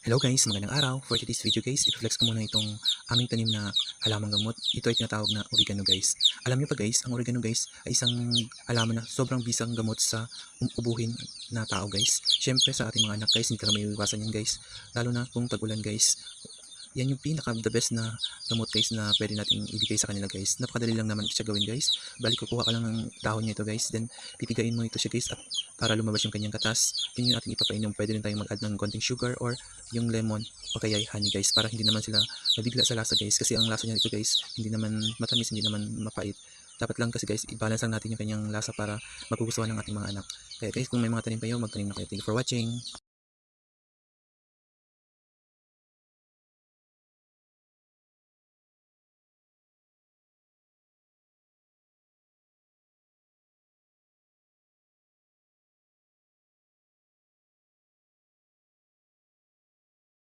Hello guys, magandang araw. For today's video guys, i-flex ko muna itong aming tanim na halamang gamot. Ito ay tinatawag na oregano guys. Alam niyo pa guys, ang oregano guys ay isang halaman na sobrang bisang gamot sa um- ubuhin na tao guys. Syempre sa ating mga anak guys, hindi ka may iwasan yan guys. Lalo na kung tag-ulan guys. Yan yung pinaka the best na gamot guys na pwede nating ibigay sa kanila guys. Napakadali lang naman siya gawin guys. Bali kukuha ka lang ng dahon niya ito guys. Then pipigain mo ito siya guys at para lumabas yung kanyang katas. Yun yung ating ipapainom. Pwede rin tayong mag-add ng konting sugar or yung lemon o kaya honey guys para hindi naman sila mabigla sa lasa guys kasi ang lasa niya ito guys hindi naman matamis hindi naman mapait dapat lang kasi guys i-balance lang natin yung kanyang lasa para magugustuhan ng ating mga anak kaya guys kung may mga tanim kayo magtanim na kayo thank you for watching